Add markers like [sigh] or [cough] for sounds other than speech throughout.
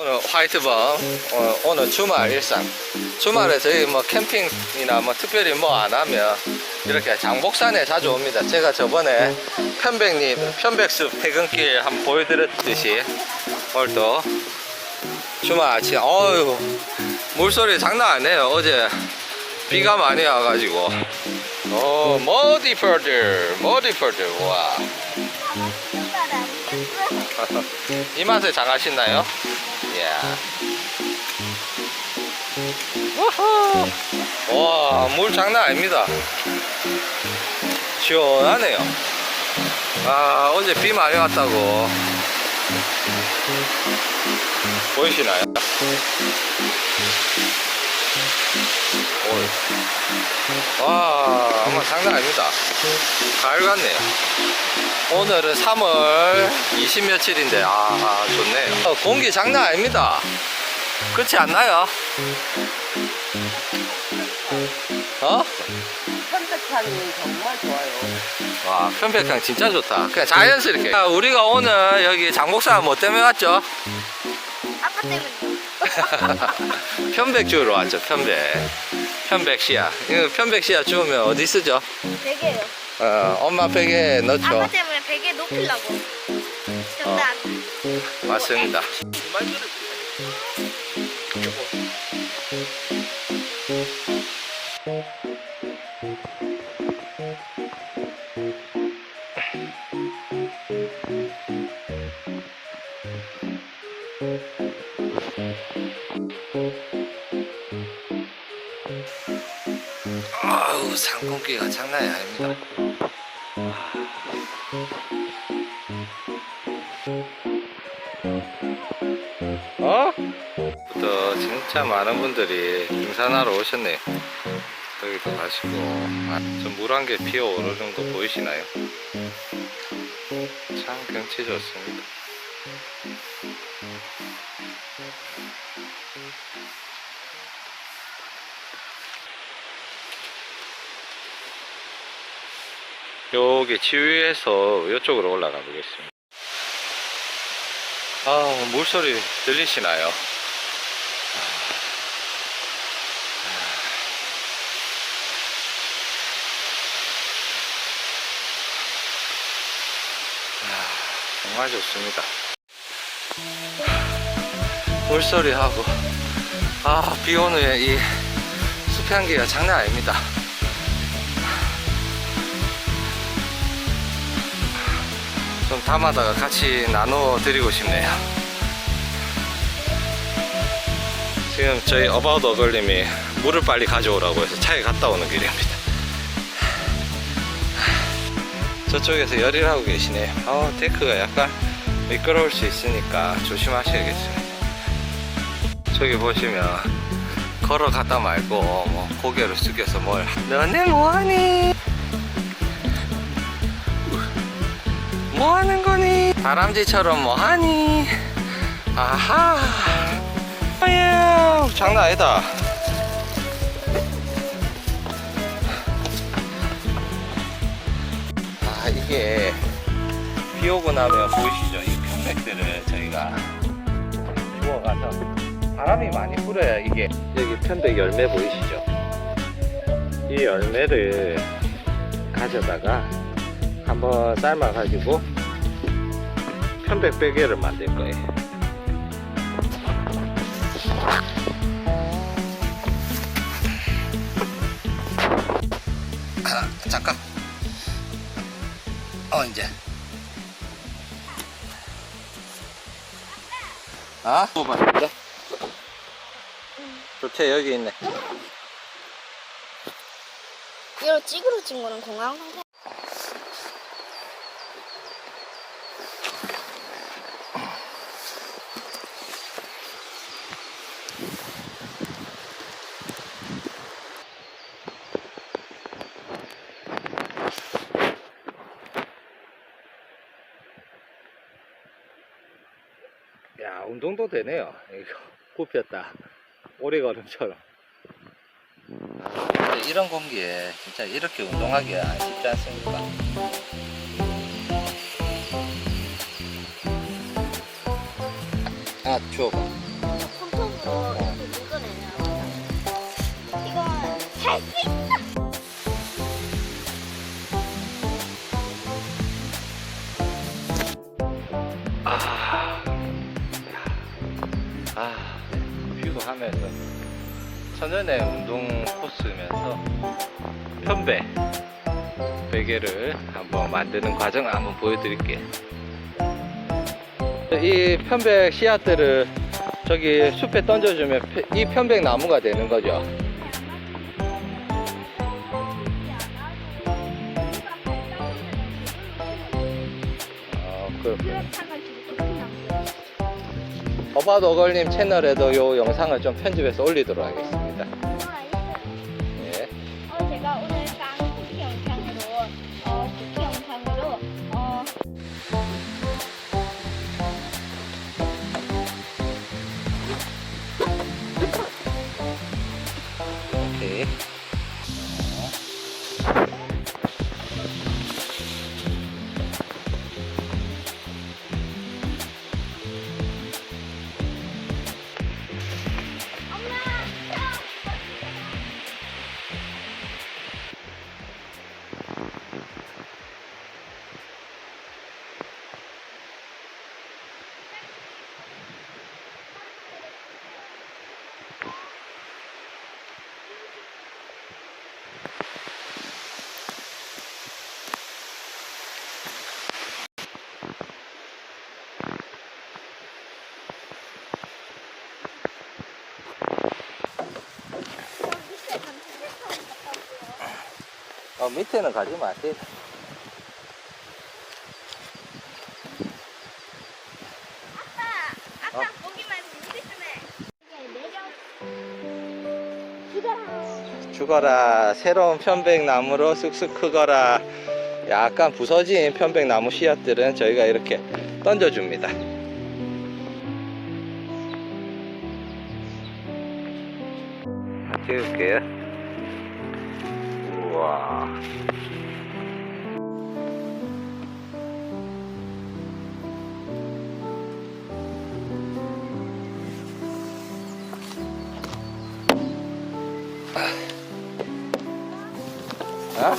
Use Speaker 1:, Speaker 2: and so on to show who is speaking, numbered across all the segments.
Speaker 1: 오늘 화이트밤 어, 오늘 주말 일상. 주말에 저희 뭐 캠핑이나 뭐 특별히 뭐 안 하면 이렇게 장복산에 자주 옵니다. 제가 저번에 편백님 편백숲 퇴근길 한번 보여드렸듯이 오늘도 주말 아침 어휴 물소리 장난 아니에요. 어제 비가 많이 와가지고. 어 머디 퍼들 머디 퍼들 와. [laughs] 이 맛에 장하시나요? 이야. 와, 물 장난 아닙니다. 시원하네요. 아, 어제 비 많이 왔다고. 보이시나요? 오. 와, 아마 장난 아닙니다. 가을 같네요. 오늘은 3월 20 며칠인데 아 좋네요 어, 공기 장난 아닙니다 그렇지 않나요? 어?
Speaker 2: 편백향이 정말 좋아요.
Speaker 1: 와 편백향 진짜 좋다 그냥 자연스럽게 자, 우리가 오늘 여기 장목산 뭐 때문에 왔죠?
Speaker 3: 아빠 때문에 [laughs]
Speaker 1: 편백 주우러 왔죠 편백 편백 씨앗 이거 편백 씨앗 주우면 어디 쓰죠?
Speaker 3: 베개요.
Speaker 1: 어, 엄마 넣죠
Speaker 3: 아빠 때문에 베개 높이려고. 정답.
Speaker 1: 맞습니다 아우 상공기가 장난이 아닙니다 어? 또 진짜 많은 분들이 등산하러 오셨네요. 여기도 가시고 아, 물한 개 피어 오르는 거 보이시나요? 참 경치 좋습니다. 여기 지위에서 이쪽으로 올라가 보겠습니다. 아, 물소리 들리시나요? 아, 정말 좋습니다. 물소리하고, 아, 비 오는 이 숲 향기가 장난 아닙니다. 좀 담아다가 같이 나눠 드리고 싶네요. 지금 저희 어바웃 어글님이 물을 빨리 가져오라고 해서 차에 갔다 오는 길입니다. 저쪽에서 열일 하고 계시네요. 어, 데크가 약간 미끄러울 수 있으니까 조심하셔야겠습니다. 저기 보시면 걸어가다 말고 뭐 고개를 숙여서 뭘 너네 뭐하니? 뭐 하는 거니? 다람쥐처럼 뭐 하니? 아하. 아유, 장난 아니다. 아, 이게 비 오고 나면 보이시죠? 이 편백들을 저희가 주워가서 바람이 많이 불어야 이게 여기 편백 열매 보이시죠? 이 열매를 가져다가 한번 삶아가지고 편백 베개를 만들 거예요. 아, 잠깐. 어 이제. 아? 뽑았는데? 좋대 여기 있네.
Speaker 3: 이로 찌그러진 거는 건강 상태.
Speaker 1: 야 운동도 되네요. 이거 [laughs] 굽혔다. 오리걸음처럼. 아, 이런 공기에 진짜 이렇게 운동하기가 쉽지 않습니까? 아, 주워봐. 하면서 천연의 운동 코스면서 편배 베개를 한번 만드는 과정을 한번 보여드릴게요. 이 편백 씨앗들을 저기 숲에 던져주면 이 편백 나무가 되는 거죠. 어, 그렇군요. 어바도걸님 채널에도 요 영상을 좀 편집해서 올리도록 하겠습니다.
Speaker 3: 어,
Speaker 1: 밑에는 가지 마세요.
Speaker 3: 아빠, 아빠 거기 말고 밑에 좀 해.
Speaker 1: 죽어라. 새로운 편백나무로 쑥쑥 크거라. 약간 부서진 편백나무 씨앗들은 저희가 이렇게 던져줍니다. 찍을게요. 아?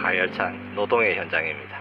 Speaker 1: 가열찬 노동의 현장입니다.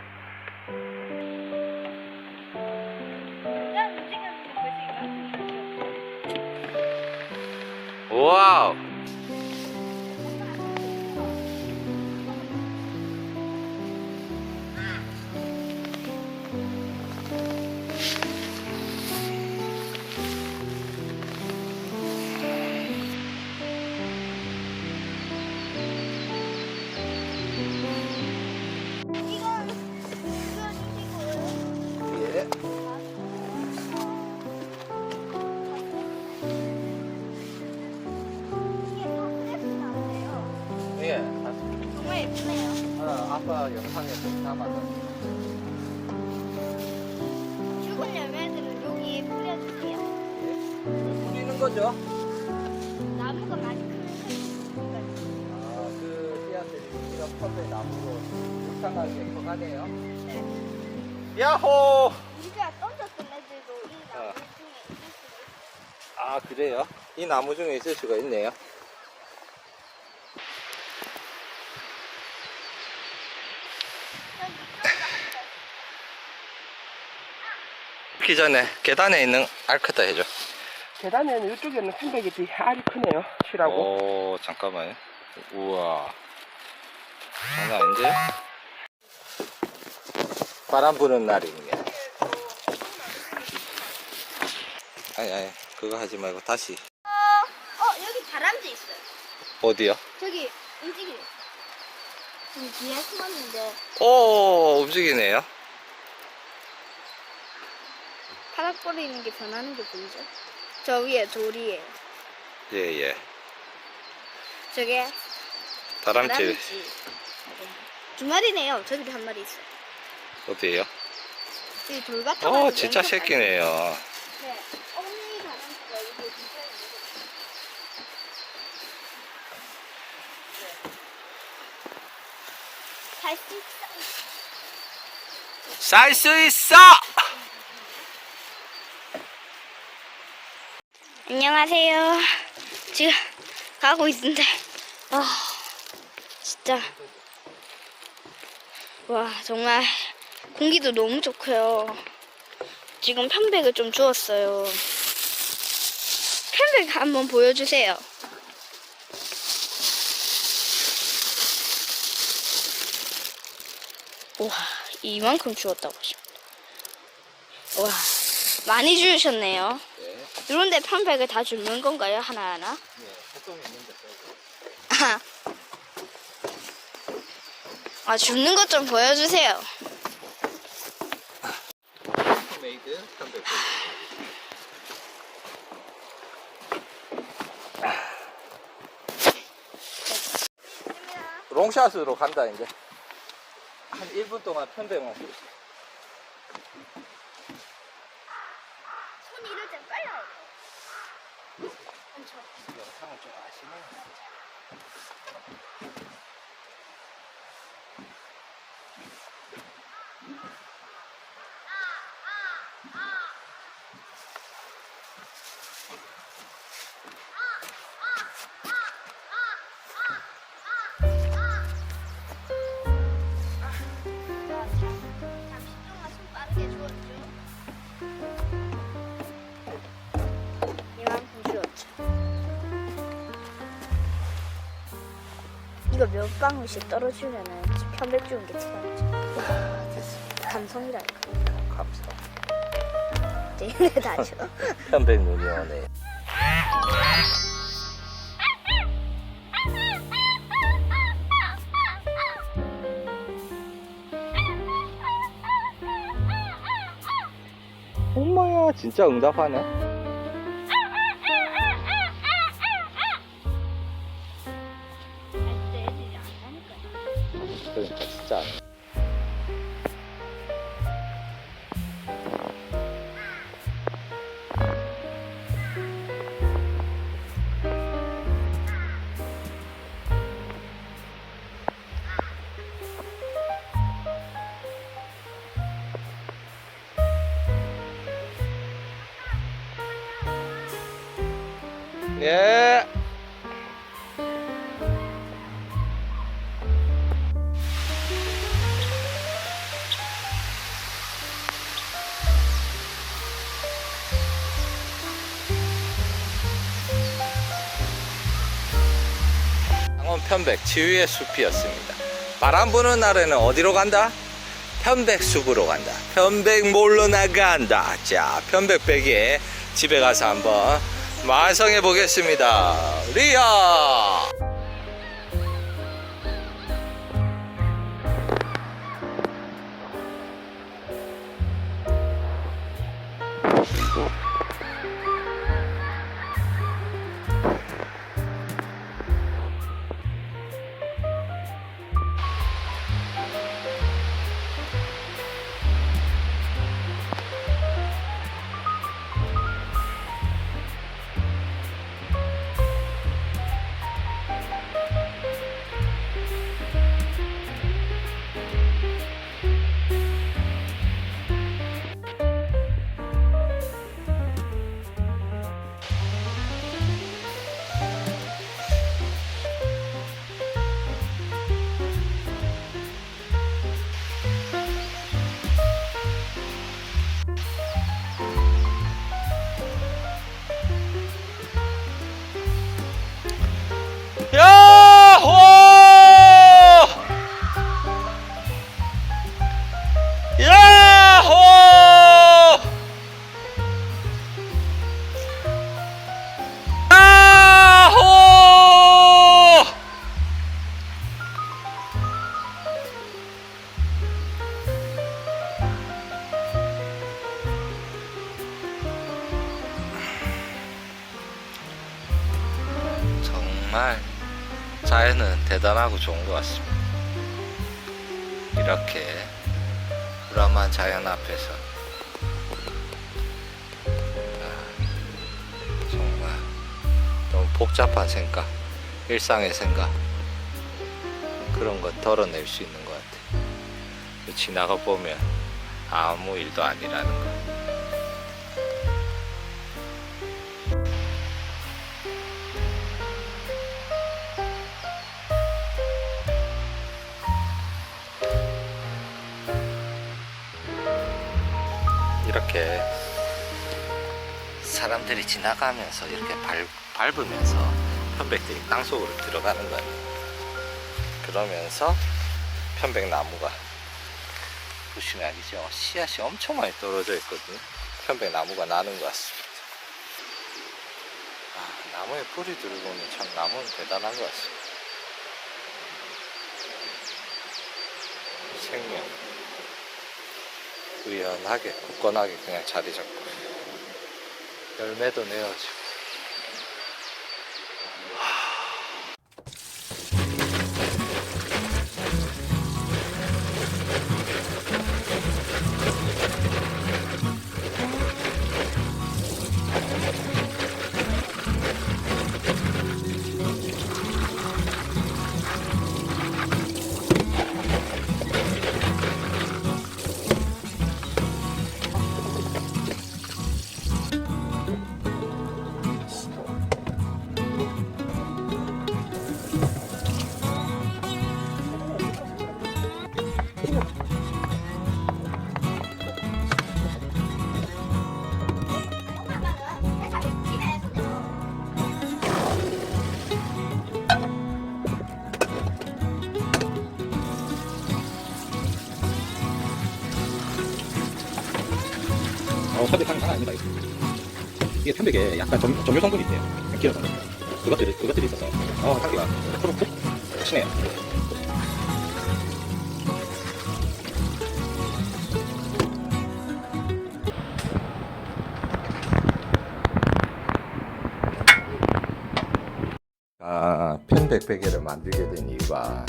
Speaker 1: 거죠?
Speaker 3: 나무가 많이
Speaker 1: 아, 그 씨앗들이 이런 컵에 나무로 이상하게 커가네요.
Speaker 3: 네.
Speaker 1: 야호!
Speaker 3: 우리가 던졌던 애들도 이 나무
Speaker 1: 어.
Speaker 3: 중에 있을 수도 있어요.
Speaker 1: 아, 그래요? 이 나무 중에 있을 수가 있네요. 기 전에 계단에 있는 알크다 해줘.
Speaker 2: 계단에는 이쪽에는 편백이 알이 크네요. 실하고.
Speaker 1: 오, 잠깐만요. 우와. 장난 아닌데? 바람 부는 날입니다. 아니, 아니, 그거 하지 말고 다시.
Speaker 3: 어, 여기 다람쥐 있어요.
Speaker 1: 어디요?
Speaker 3: 저기 움직이네. 지금 뒤에 숨었는데
Speaker 1: 오, 움직이네요.
Speaker 3: 파닥거리는 게 변하는 게 보이죠? 저 위에 돌이에요.
Speaker 1: 예, 예.
Speaker 3: 저게
Speaker 1: 다람쥐,
Speaker 3: 다람쥐. 두 마리네요. 저기도 한 마리 있어요.
Speaker 1: 어디에요?
Speaker 3: 여기 돌 같은
Speaker 1: 어,
Speaker 3: 거
Speaker 1: 진짜 새끼네요.
Speaker 3: 네. 어머니 다람쥐가 여기 근처에 있는 살수 있어.
Speaker 1: 살수 있어!
Speaker 3: 안녕하세요. 지금 가고 있는데, 아, 진짜. 와, 정말 공기도 너무 좋고요. 지금 편백을 좀 주웠어요. 편백 한번 보여주세요. 와, 이만큼 주웠다고 하십니다. 와, 많이 주셨네요.
Speaker 1: 네,
Speaker 3: 이런데 편백을 다 주는 건가요? 하나하나?
Speaker 1: 네, 조금 있는데.
Speaker 3: 아, 아 줍는 것 좀 보여주세요.
Speaker 1: 메이드 편백. 롱샷으로 간다 이제 한 1분 동안 편백만 줄 수.
Speaker 3: 손 몇 방울씩 떨어지면은 편백 주는 게 티가 나죠.
Speaker 1: 됐습니다.
Speaker 3: 감성이랄까.
Speaker 1: 감사.
Speaker 3: 이네 다죠.
Speaker 1: 편백 눈이 오네. 엄마야 진짜 응답하네. 편백 치유의 숲이었습니다. 바람 부는 날에는 어디로 간다? 편백숲으로 간다. 편백몰로 나간다. 자, 편백배기에 집에 가서 한번 완성해 보겠습니다. 리아! 대단하고 좋은 것 같습니다. 이렇게 불안한 자연 앞에서 아, 정말 너무 복잡한 생각, 일상의 생각 그런 것 덜어낼 수 있는 것 같아요. 지나가 보면 아무 일도 아니라는 거. 지나가면서 이렇게 밟, 밟으면서 편백들이 땅속으로 들어가는 거예요. 그러면서 편백나무가 보시면 알겠죠? 씨앗이 엄청 많이 떨어져 있거든요. 편백나무가 나는 것 같습니다. 아, 나무에 뿌리 들어보면 참 나무는 대단한 것 같습니다. 생명. 우연하게, 굳건하게 그냥 자리 잡고. 열매도 내어지고.
Speaker 4: 어, 편백하는 장난 아닙니다. 이게 편백에 약간 점, 점유 성분이 있대요. 길어서. 그것들이, 그것들이 있어서. 어, 향기가 푸르푸 시네요.
Speaker 1: 아, 편백 베개를 만들게 된 이유가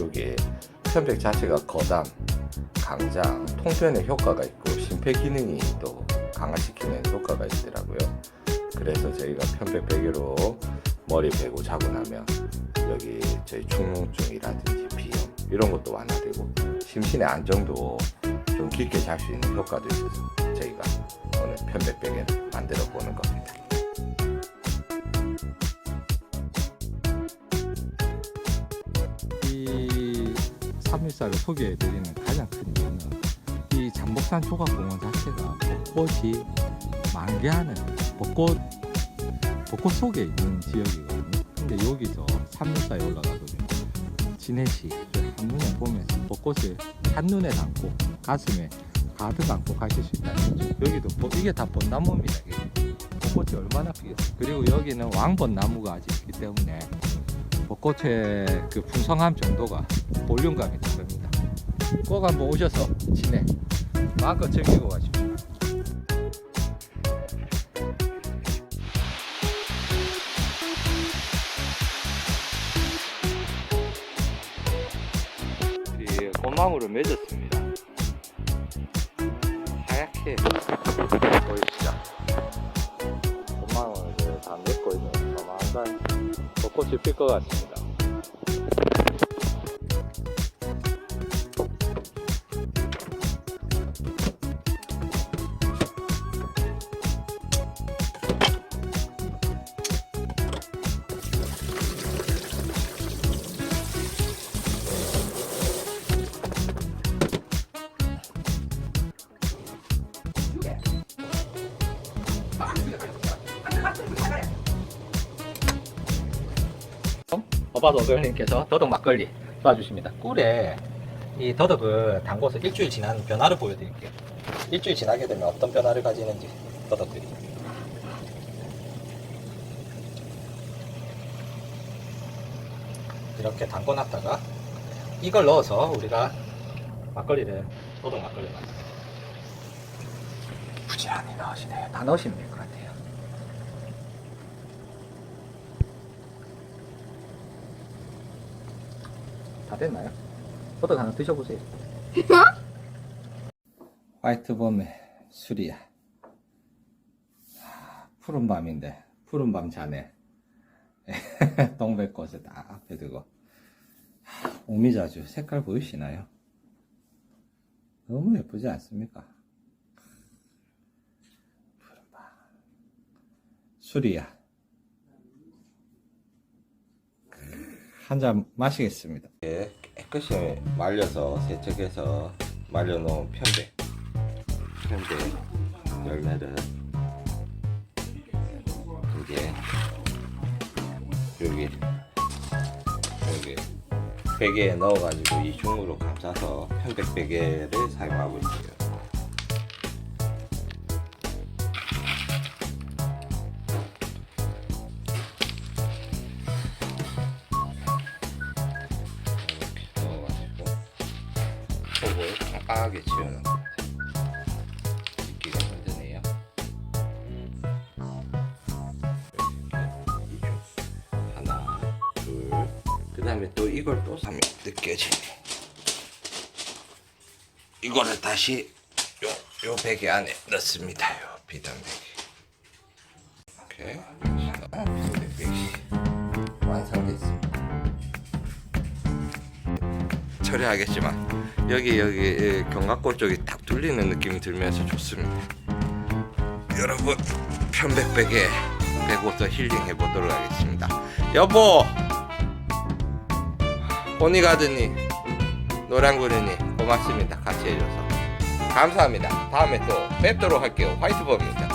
Speaker 1: 여기 편백 자체가 거담, 강장, 통편에 효과가 있고 심폐 기능이 또 강화시키는 효과가 있더라고요. 그래서 저희가 편백 베개로 머리 베고 자고 나면 여기 저희 충농증이라든지 비염 이런 것도 완화되고 심신의 안정도 좀 깊게 잘 수 있는 효과도 있어서 저희가 오늘 편백 베개를 만들어 보는 겁니다.
Speaker 5: 이 314를 소개해 드리는 가장 큰 이유는 이 잠복산 조각공원 자체가 벚꽃이 만개하는 벚꽃 벚꽃 속에 있는 지역이거든요. 근데 여기서 314에 올라가보면 진해시 한눈에 보면서 벚꽃을 한눈에 담고 가슴에 가득 안고 가실 수 있다는 거죠. 여기도 뭐 이게 다 벚나무입니다. 이게. 벚꽃이 얼마나 피겠어요. 그리고 여기는 왕벚나무가 아직 있기 때문에 벚꽃의 그 풍성함 정도가 볼륨감이 다릅니다. 꼭 한번 오셔서 진해 마음껏 즐기고 가십시오.
Speaker 1: 이 꽃망울을 맺었습니다. 하얗게 보이시죠? 꽃망울을 다 맺고 있는 조만간 벚꽃이 필 것 같습니다.
Speaker 5: 어바도 어글님께서 더덕 막걸리 도와주십니다. 꿀에 이 더덕을 담궈서 일주일 지난 변화를 보여드릴게요. 일주일 지나게 되면 어떤 변화를 가지는지 더덕들이. 이렇게 담궈놨다가 이걸 넣어서 우리가 막걸리를 더덕 막걸리 만들 부지런히 넣으시네요. 다 넣으시면 될 것 같아요. 다 됐나요? 더덕 하나 드셔보세요. 화이트범의 술이야. 아, 푸른 밤인데 푸른 밤 자네. [laughs] 동백꽃을 딱 앞에 두고 아, 오미자주 색깔 보이시나요?
Speaker 1: 너무 예쁘지 않습니까? 술이야. 한 잔 마시겠습니다. 예, 깨끗이 말려서 세척해서 말려놓은 편백. 편백 열매를 이게 여기 여기 베개에 넣어가지고 이중으로 감싸서 편백 베개를 사용하고 있어요. 그 다음에 또 이걸 또 사면 느껴지네. 이거를 다시 요, 요 베개 안에 넣습니다. 요 비단 베개. 어, 비단 베개 완성됐습니다. 처리하겠지만 여기 여기 예, 견갑골 쪽이 탁 뚫리는 느낌이 들면서 좋습니다. 여러분 편백 베개 베고서 힐링해 보도록 하겠습니다. 여보, 호니가드니 노랑구리니 고맙습니다. 같이 해줘서 감사합니다. 다음에 또 뵙도록 할게요. 화이트버입니다.